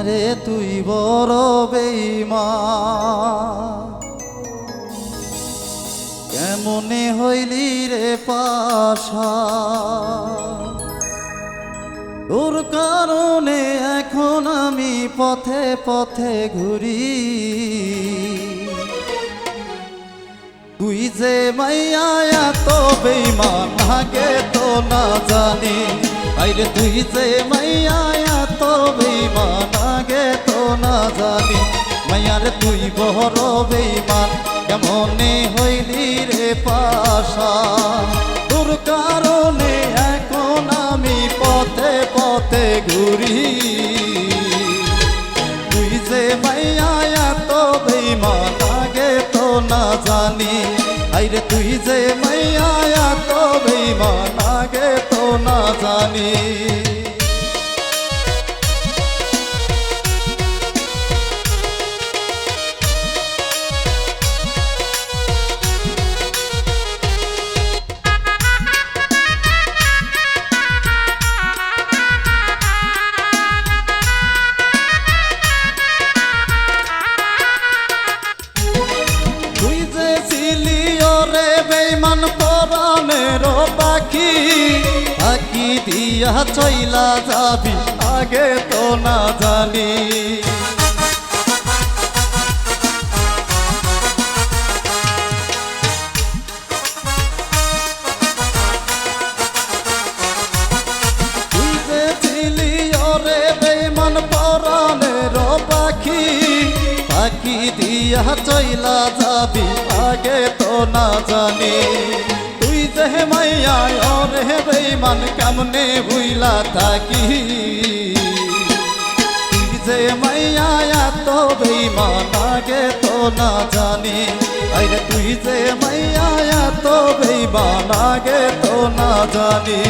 মায়ারে তুই বড় বেইমা কেমনে হইলি রে পাশা? তোর কারণে এখন আমি পথে পথে ঘুরি। তুই যে মাইয়া এত বেইমান আগে তো না জানি। আইরে তুই যে মাইয়া না জানি, মাইয়ার তুই বড় বেইমান, কেমনে হইলি রে পাশা? তোর কারণে এখন আমি পথে পথে ঘুরি। তুই যে মাইয়া এত বেইমান, আগে তো না জানি। আইরে তুই যে মাইয়া এত বেইমান, আগে তো না জানি। বেইমান পরাণের পাখি পাখি দিয়া চইলা যাবি আগে তো না জানি। দিয়া চইলা যাবি, আগে তো না জানি। তুই যে মাইয়া ওরে বেইমান কেমনে ভুইলা থাকি? তুই যে মাইয়া, এত বেইমান আগে তো না জানি। আরে তুই যে মাইয়া, এত বেইমান আগে তো না জানি।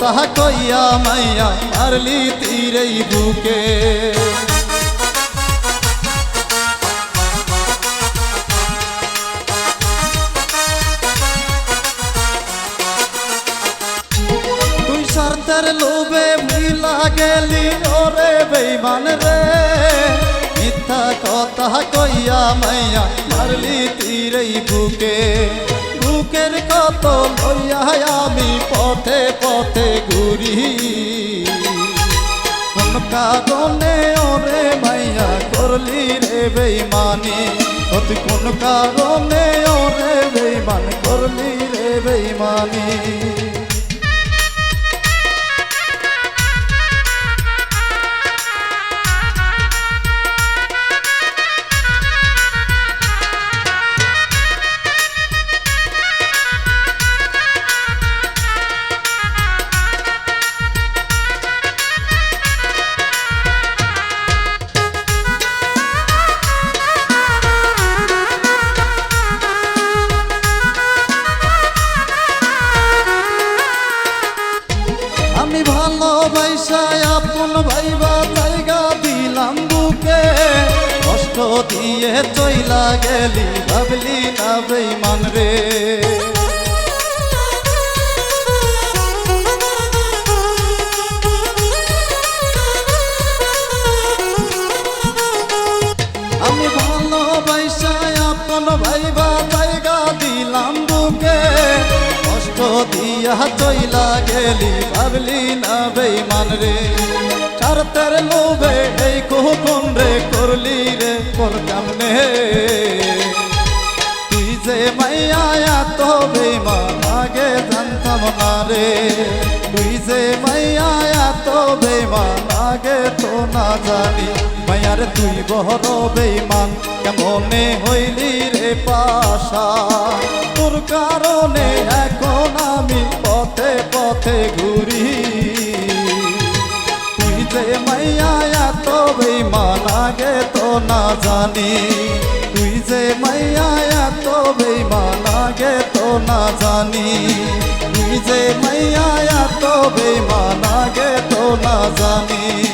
কথা কইয়া মাইয়া মারলি তীরেই বুকে। তুই স্বার্থের লোভে ভুইলা গেলি ওরে বেইমান রে। মিথ্যা কথা কইয়া মাইয়া মারলি তীরেই বুকে। বুকের কত লইয়া আমি পথে পথে ঘুরি। কোন কারণে ওরে মাইয়া করলি রে বেইমানি অতি কোন কারণে ওরে বেইমান করলি রে বেইমানি ভালোবাসায় আপন ভাইবা জায়গা দিলাম বুকে। কষ্ট দিয়ে চইলা গেলি ভাবলি না বেইমান রে। দিয়া চইলা গেলি ভাবলি না বেইমান রে। স্বার্থের লোভে এই কোন রে করলি রে কর কামনে তুই যে মাইয়া তো বেইমান আগে জানতাম না রে। তুই যে মাইয়া, এত বেইমান আগে তো না জানি। মায়ার তুই বড় বেইমান কেমনে হইলি রে পাশা? তোর কারণে এখন আমি পথে পথে ঘুরি। তুই যে মাইয়া, এত বেইমান আগে তো না জানি। তুই যে মাইয়া, এত না জানি। নিজে মাইয়া তো বেমানা গে তো না জানি।